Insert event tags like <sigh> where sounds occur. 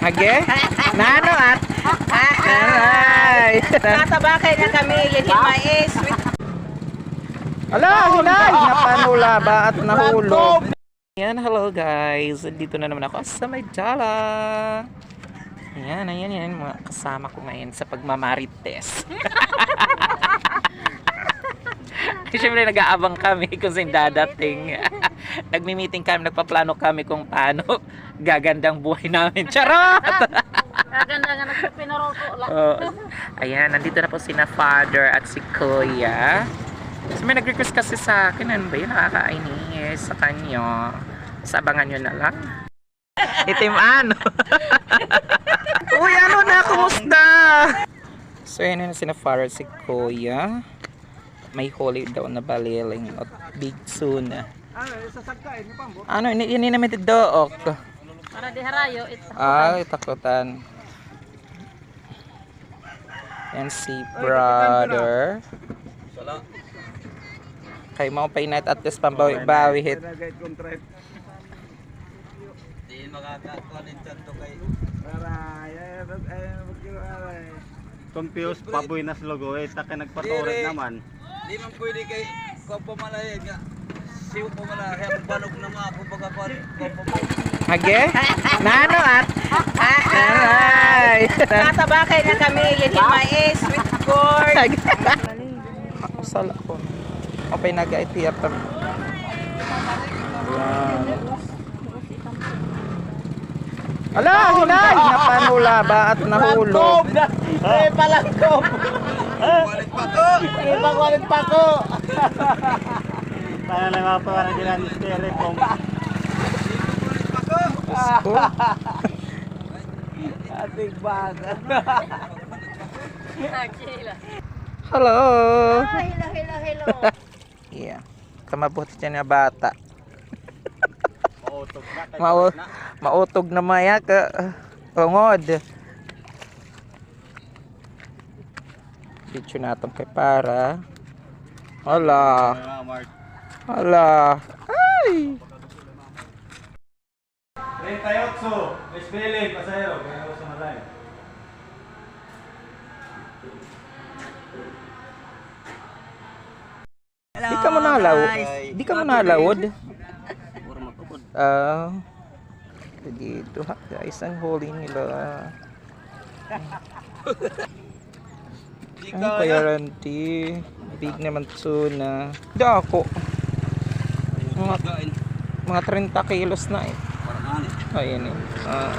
Hage? Nano at? Ay! Tatabakay na kami, yan yung mais. Ala, hinay! Napanula ba at nahulog? Yan, hello guys. Dito na naman ako sa may dala. Ayan, ayan, yan. Mga kasama ko ngayon sa pagmamarites. <laughs> Siyempre nag-aabang kami kung saan dadating. <laughs> Nagmi-meeting kami, nagpaplano kami kung paano <laughs> gagandang buhay namin. Charot! Kaganda nga lang. Oh, ayan, nandito na po si na father at si kuya. So may nag-request kasi sa akin, ano ba yun, nakakainis sa kanyo. Sa abangan nyo na lang. Itim ano? <laughs> Uy, ano na, kumusta? So yun na si na father at si kuya. May holy daw na baliling at big soon. Ano, ini ini namin dook. Para di harayo, ito. Ay, takutan. Yan si brother. Kay mo pa inat at least pambawi-bawi hit. Confused, paboy na slogo eh, taka nagpaturit naman. Di man pwede kay kung pamalayan nga. Siw pamalayan, kaya banog na mga kung pagkapan. Hage? Nano <laughs> at? Ay! Tatabakay na kami, yan yung mais, sweet corn. Sala ko. O pa nag-IT at Yan. Ala, hinay! Napanula ba at nahulog? Eh, palangkop! Balik pa to! Eh, pagwalit pa ko! <laughs> Para lang ako para nila ni styrofoam. Oh, Ating baga. Hello! Hello, hello, hello. <laughs> Yeah. Kamabuti dyan na bata. Mautog na. Mau mautog na maya ka uh, ungod. Dito na itong kay para. Hala. Ah, Mark. Hala. Ay! 38, Esbele, pasahero, kaya ako sa malay. Di ka mo nalaw. Di ka mo nalawod. Ah. dito ha guys, ang holy nila. <laughs> Ang priority. Big naman tuna. Dako. Mga, mga 30 kilos na eh. Parang ano. Ayan eh. Ah.